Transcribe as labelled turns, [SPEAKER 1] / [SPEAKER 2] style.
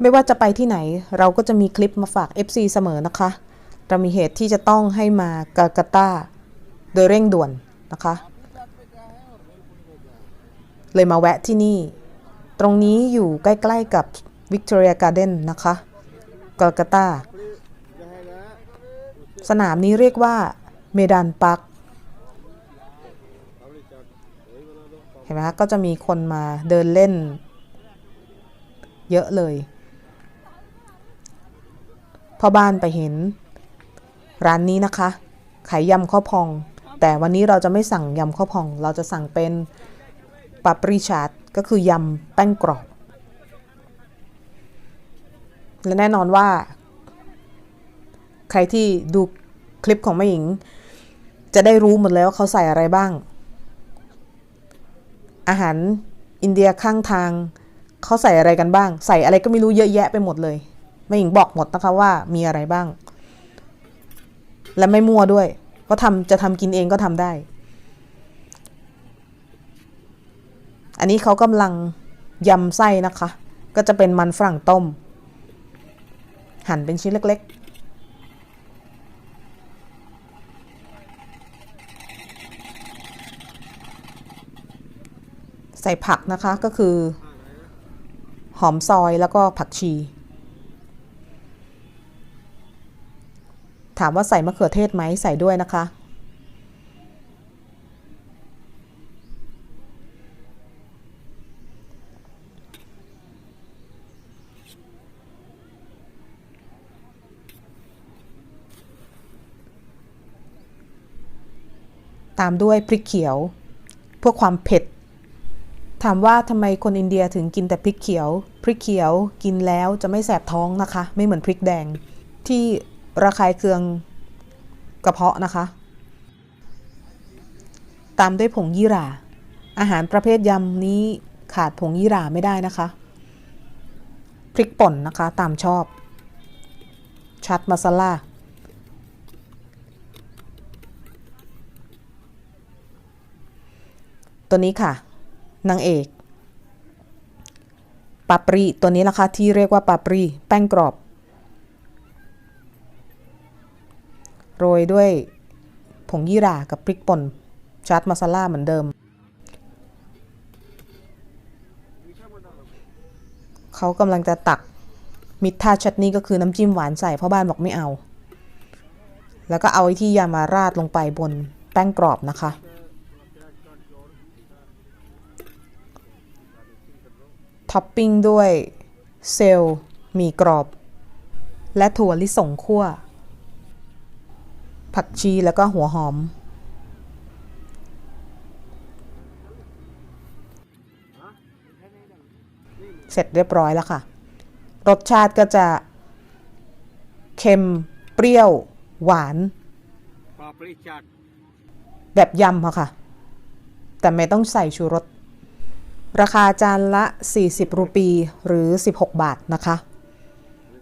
[SPEAKER 1] ไม่ว่าจะไปที่ไหน เราก็จะมีคลิปมาฝาก FC เสมอนะคะ เรามีเหตุที่จะต้องให้มากาลกัตตาโดยเร่งด่วนนะคะ เลยมาแวะที่นี่ ตรงนี้อยู่ใกล้ๆกับวิกตอเรียการ์เดนนะคะกาลกัตตาสนามนี้เรียกว่าเมดานปักเห็นไหมคะก็จะมีคนมาเดินเล่น เยอะเลย พ่อบ้านไปเห็น ร้านนี้นะคะ ขายยำข้าวพอง แต่วันนี้เราจะไม่สั่งยำข้าวพอง เราจะสั่งเป็นปาปริชาดก็คือยำแป้งกรอบ และแน่นอนว่า ใครที่ดูคลิปของแม่หญิง จะได้รู้หมดแล้วเขาใส่อะไรบ้าง อาหารอินเดียข้างทาง เขาใส่อะไรกันบ้าง ใส่อะไรก็ไม่รู้เยอะแยะไปหมดเลย แม่หญิงบอกหมดนะคะว่ามีอะไรบ้าง และไม่มั่วด้วย ก็ทำจะทำกินเองก็ทำได้ อันนี้เขากำลังยำไส้นะคะ ก็จะเป็นมันฝรั่งต้ม หั่นเป็นชิ้นเล็กๆใส่ผักนะคะก็คือ หอมซอยแล้วก็ผักชี ถามว่าใส่มะเขือเทศไหมใส่ด้วยนะคะ ตามด้วยพริกเขียวเพื่อความเผ็ด ถามว่าทำไมคนอินเดียถึงกินแต่พริกเขียว พริกเขียวกินแล้วจะไม่แสบท้องนะคะ ไม่เหมือนพริกแดงที่ ระคายเคืองกระเพาะนะคะ ตามด้วยผงยี่หร่า อาหารประเภทยำนี้ขาดผงยี่หร่าไม่ได้นะคะ พริกป่นนะคะตามชอบ ชัดมาซาล่าตัวนี้ค่ะ นางเอกปาปรีตัวนี้นะคะที่เรียกว่าปาปรีแป้งกรอบ โรยด้วยผงยี่หร่ากับพริกป่นชาร์ตมาซาล่าเหมือนเดิม เขากำลังจะตักมิทาชัตนี่ก็คือน้ำจิ้มหวานใส่พ่อบ้านบอกไม่เอา แล้วก็เอาไอ้ที่ยามาราดลงไปบนแป้งกรอบนะคะ ท็อปปิ้งด้วยเซลล์หมีกรอบ และถั่วลิสงคั่ว ผักชีแล้วก็หัวหอม เสร็จเรียบร้อยแล้วค่ะ รสชาติก็จะ เค็ม เปรี้ยว หวาน แบบยำค่ะ แต่ไม่ต้องใส่ชูรสราคาจานละ 40 รูปีหรือ 16 บาทนะคะ